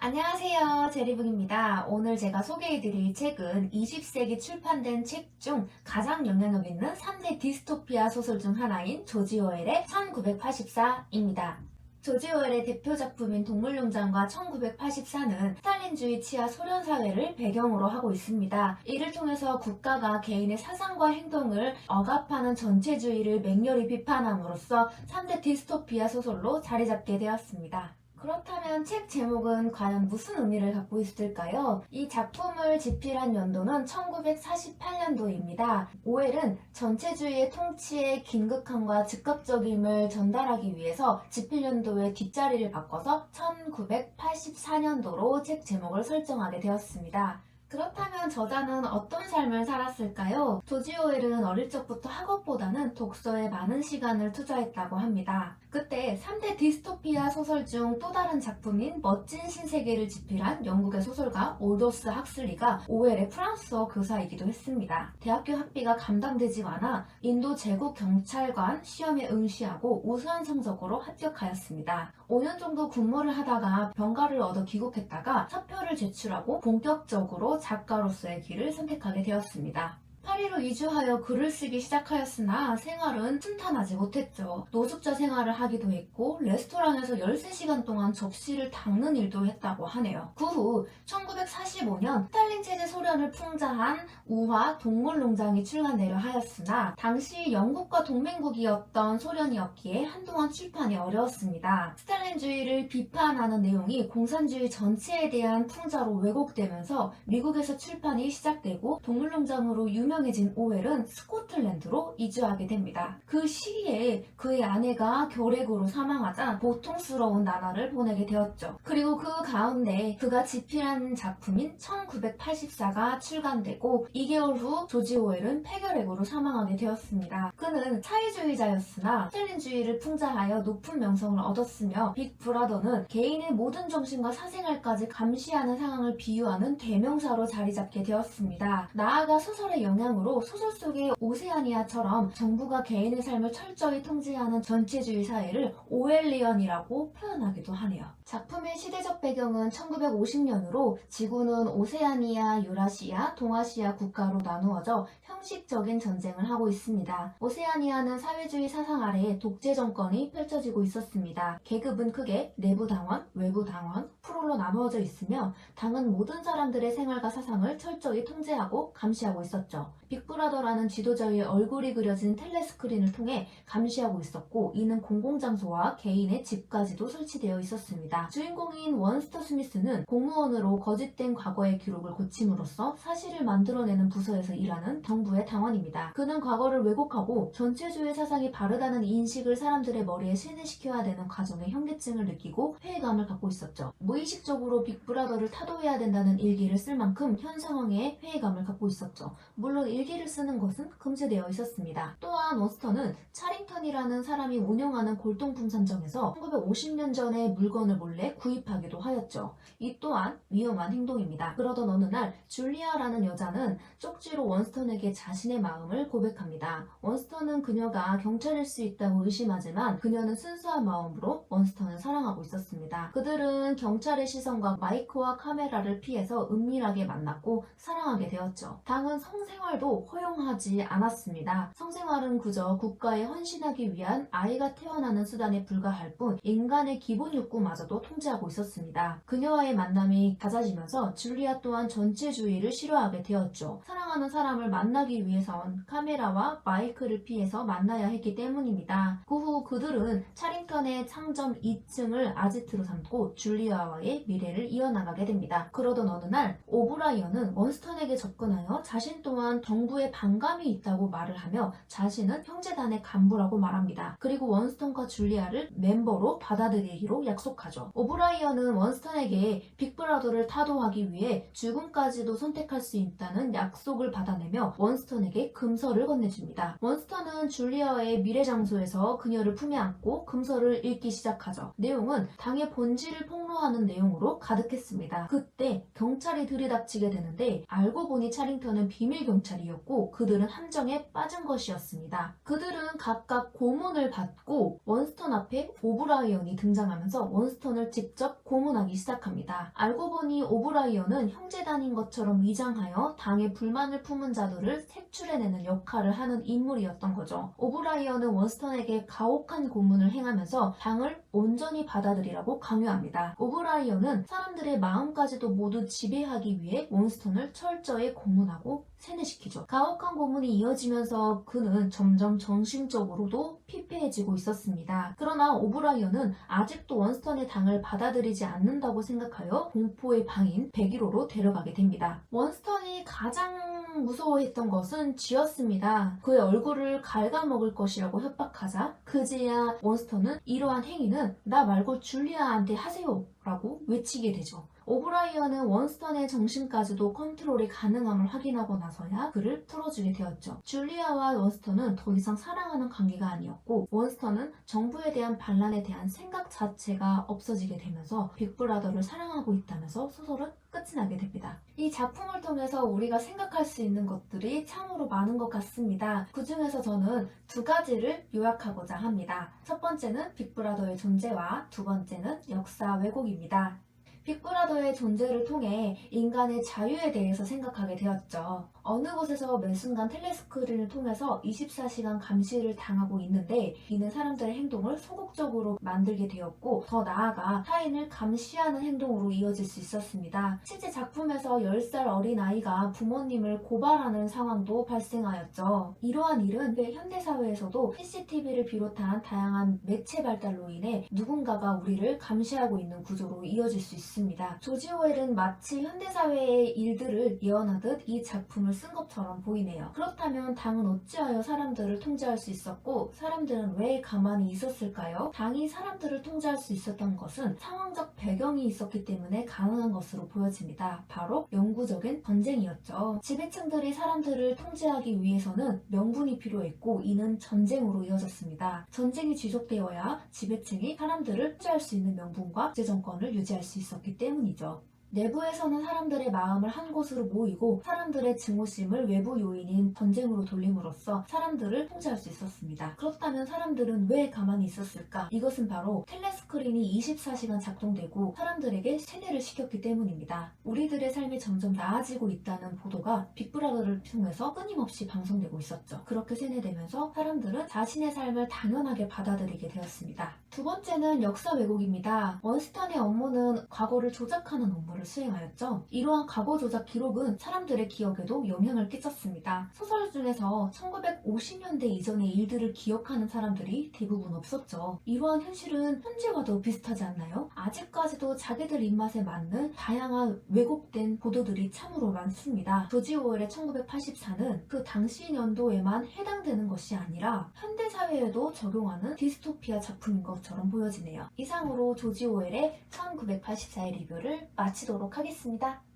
안녕하세요. 제리북입니다. 오늘 제가 소개해드릴 책은 20세기 출판된 책 중 가장 영향력 있는 3대 디스토피아 소설 중 하나인 조지 오웰의 1984입니다. 조지 오웰의 대표 작품인 동물농장과 1984는 스탈린주의 치하 소련 사회를 배경으로 하고 있습니다. 이를 통해서 국가가 개인의 사상과 행동을 억압하는 전체주의를 맹렬히 비판함으로써 3대 디스토피아 소설로 자리 잡게 되었습니다. 그렇다면 책 제목은 과연 무슨 의미를 갖고 있을까요? 이 작품을 집필한 연도는 1948년도입니다. 오웰은 전체주의의 통치의 긴급함과 즉각적임을 전달하기 위해서 집필 연도의 뒷자리를 바꿔서 1984년도로 책 제목을 설정하게 되었습니다. 그렇다면 저자는 어떤 삶을 살았을까요? 조지 오웰은 어릴 적부터 학업보다는 독서에 많은 시간을 투자했다고 합니다. 그때 3대 디스토피아 소설 중 또 다른 작품인 멋진 신세계를 집필한 영국의 소설가 올도스 학슬리가 오웰의 프랑스어 교사이기도 했습니다. 대학교 학비가 감당되지 않아 인도 제국 경찰관 시험에 응시하고 우수한 성적으로 합격하였습니다. 5년 정도 근무를 하다가 병가를 얻어 귀국했다가 사표를 제출하고 본격적으로 작가로서의 길을 선택하게 되었습니다. 파리로 이주하여 글을 쓰기 시작하였으나 생활은 순탄하지 못했죠. 노숙자 생활을 하기도 했고 레스토랑에서 13시간 동안 접시를 닦는 일도 했다고 하네요. 그 후 1945년 스탈린 체제 소련을 풍자한 우화 동물농장이 출간되려 하였으나 당시 영국과 동맹국이었던 소련이었기에 한동안 출판이 어려웠습니다. 스탈린주의를 비판하는 내용이 공산주의 전체에 대한 풍자로 왜곡되면서 미국에서 출판이 시작되고 동물농장으로 유명해진 오웰은 스코틀랜드로 이주하게 됩니다. 그 시기에 그의 아내가 결핵으로 사망하자 고통스러운 나날을 보내게 되었죠. 그리고 그 가운데 그가 집필한 작품인 1984가 출간되고 2개월 후 조지 오웰은 폐결핵으로 사망하게 되었습니다. 그는 사회주의자였으나 스탈린주의를 풍자하여 높은 명성을 얻었으며 빅 브라더는 개인의 모든 정신과 사생활까지 감시하는 상황을 비유하는 대명사로 자리 잡게 되었습니다. 나아가 소설의 영향으로 소설 속의 오세아니아처럼 정부가 개인의 삶을 철저히 통제하는 전체주의 사회를 오웰리언이라고 표현하기도 하네요. 작품의 시대적 배경은 1950년으로 지구는 오세아니아, 유라시아, 동아시아 국가로 나누어져 형식적인 전쟁을 하고 있습니다. 오세아니아는 사회주의 사상 아래 독재 정권이 펼쳐지고 있었습니다. 계급은 크게 내부 당원, 외부 당원, 프로로 나누어져 있으며 당은 모든 사람들의 생활과 사상을 철저히 통제하고 감시하고 있었죠. 빅브라더라는 지도자의 얼굴이 그려진 텔레스크린을 통해 감시하고 있었고 이는 공공장소와 개인의 집까지도 설치되어 있었습니다. 주인공인 원스터 스미스는 공무원으로 거짓된 과거의 기록을 고침으로써 사실을 만들어내는 부서에서 일하는 정부의 당원입니다. 그는 과거를 왜곡하고 전체주의 사상이 바르다는 인식을 사람들의 머리에 세뇌시켜야 되는 과정에 현기증을 느끼고 회의감을 갖고 있었죠. 무의식적으로 빅브라더를 타도해야 된다는 일기를 쓸 만큼 현 상황에 회의감을 갖고 있었죠. 물론 일기를 쓰는 것은 금지되어 있었습니다. 또한 원스터는 차링턴이라는 사람이 운영하는 골동품 산정에서 1950년 전에 물건을 몰래 구입하기도 하였죠. 이 또한 위험한 행동입니다. 그러던 어느 날 줄리아라는 여자는 쪽지로 원스턴에게 자신의 마음을 고백합니다. 원스턴은 그녀가 경찰일 수 있다고 의심하지만 그녀는 순수한 마음으로 원스턴을 사랑하고 있었습니다. 그들은 경찰의 시선과 마이크와 카메라를 피해서 은밀하게 만났고 사랑하게 되었죠. 당은 성생활도 허용하지 않았습니다. 성생활은 그저 국가에 헌신하기 위한 아이가 태어나는 수단에 불과할 뿐 인간의 기본 욕구마저도 통제하고 있었습니다. 그녀와의 만남이 잦아지면서 줄리아 또한 전체주의를 싫어하게 되었죠. 사랑하는 사람을 만나기 위해선 카메라와 마이크를 피해서 만나야 했기 때문입니다. 그 후 그들은 차링턴의 상점 2층을 아지트로 삼고 줄리아와의 미래를 이어나가게 됩니다. 그러던 어느 날 오브라이언은 원스턴에게 접근하여 자신 또한 정부에 반감이 있다고 말을 하며 자신은 형제단의 간부라고 말합니다. 그리고 원스턴과 줄리아를 멤버로 받아들이기로 약속 하죠. 오브라이언은 원스턴에게 빅브라더를 타도하기 위해 죽음까지도 선택할 수 있다는 약속을 받아내며 원스턴에게 금서를 건네줍니다. 원스턴은 줄리아의 미래 장소에서 그녀를 품에 안고 금서를 읽기 시작하죠. 내용은 당의 본질을 폭로하는 내용으로 가득했습니다. 그때 경찰이 들이닥치게 되는데 알고 보니 차링턴은 비밀 경찰이었고 그들은 함정에 빠진 것이었습니다. 그들은 각각 고문을 받고 원스턴 앞에 오브라이언이 등장하면서 원스턴 원스턴을 직접 고문하기 시작합니다. 알고 보니 오브라이언은 형제단인 것처럼 위장하여 당에 불만을 품은 자들을 색출해내는 역할을 하는 인물이었던 거죠. 오브라이언은 원스턴에게 가혹한 고문을 행하면서 당을 온전히 받아들이라고 강요합니다. 오브라이언은 사람들의 마음까지도 모두 지배하기 위해 원스턴을 철저히 고문하고 세뇌시키죠. 가혹한 고문이 이어지면서 그는 점점 정신적으로도 피폐해지고 있었습니다. 그러나 오브라이언은 아직도 원스턴의 당을 받아들이지 않는다고 생각하여 공포의 방인 101호로 데려가게 됩니다. 원스턴이 가장 무서워했던 것은 쥐였습니다. 그의 얼굴을 갉아먹을 것이라고 협박하자 그제야 원스턴은 이러한 행위는 나 말고 줄리아한테 하세요 라고 외치게 되죠. 오브라이언은 원스턴의 정신까지도 컨트롤이 가능함을 확인하고 나서야 그를 풀어주게 되었죠. 줄리아와 원스턴은 더 이상 사랑하는 관계가 아니었고 원스턴은 정부에 대한 반란에 대한 생각 자체가 없어지게 되면서 빅브라더를 사랑하고 있다면서 소설은 끝이 나게 됩니다. 이 작품을 통해서 우리가 생각할 수 있는 것들이 참으로 많은 것 같습니다. 그 중에서 저는 두 가지를 요약하고자 합니다. 첫 번째는 빅브라더의 존재와 두 번째는 역사 왜곡입니다. 빅브라더의 존재를 통해 인간의 자유에 대해서 생각하게 되었죠. 어느 곳에서 매 순간 텔레스크린을 통해서 24시간 감시를 당하고 있는데 이는 사람들의 행동을 소극적으로 만들게 되었고 더 나아가 타인을 감시하는 행동으로 이어질 수 있었습니다. 실제 작품에서 10살 어린 아이가 부모님을 고발하는 상황도 발생하였죠. 이러한 일은 현대사회에서도 CCTV를 비롯한 다양한 매체 발달로 인해 누군가가 우리를 감시하고 있는 구조로 이어질 수 있습니다. 조지 오웰은 마치 현대사회의 일들을 예언하듯 이 작품을 쓴 것처럼 보이네요. 그렇다면 당은 어찌하여 사람들을 통제할 수 있었고 사람들은 왜 가만히 있었을까요? 당이 사람들을 통제할 수 있었던 것은 상황적 배경이 있었기 때문에 가능한 것으로 보여집니다. 바로 영구적인 전쟁이었죠. 지배층들이 사람들을 통제하기 위해서는 명분이 필요했고 이는 전쟁으로 이어졌습니다. 전쟁이 지속되어야 지배층이 사람들을 통제할 수 있는 명분과 국제정권을 유지할 수 있었기 때문이죠. 내부에서는 사람들의 마음을 한 곳으로 모이고 사람들의 증오심을 외부 요인인 전쟁으로 돌림으로써 사람들을 통제할 수 있었습니다. 그렇다면 사람들은 왜 가만히 있었을까? 이것은 바로 텔레스크린이 24시간 작동되고 사람들에게 세뇌를 시켰기 때문입니다. 우리들의 삶이 점점 나아지고 있다는 보도가 빅브라더를 통해서 끊임없이 방송되고 있었죠. 그렇게 세뇌되면서 사람들은 자신의 삶을 당연하게 받아들이게 되었습니다. 두 번째는 역사 왜곡입니다. 원스턴의 업무는 과거를 조작하는 업무 를 수행하였죠. 이러한 과거 조작 기록은 사람들의 기억에도 영향을 끼쳤습니다. 소설 중에서 1950년대 이전의 일들을 기억하는 사람들이 대부분 없었죠. 이러한 현실은 현재와도 비슷하지 않나요? 아직까지도 자기들 입맛에 맞는 다양한 왜곡된 보도들이 참으로 많습니다. 조지 오웰의 1984는 그 당시 연도에만 해당되는 것이 아니라 현대 사회에도 적용하는 디스토피아 작품인 것처럼 보여지네요. 이상으로 조지 오웰의 1984의 리뷰를 마치도록 하겠습니다.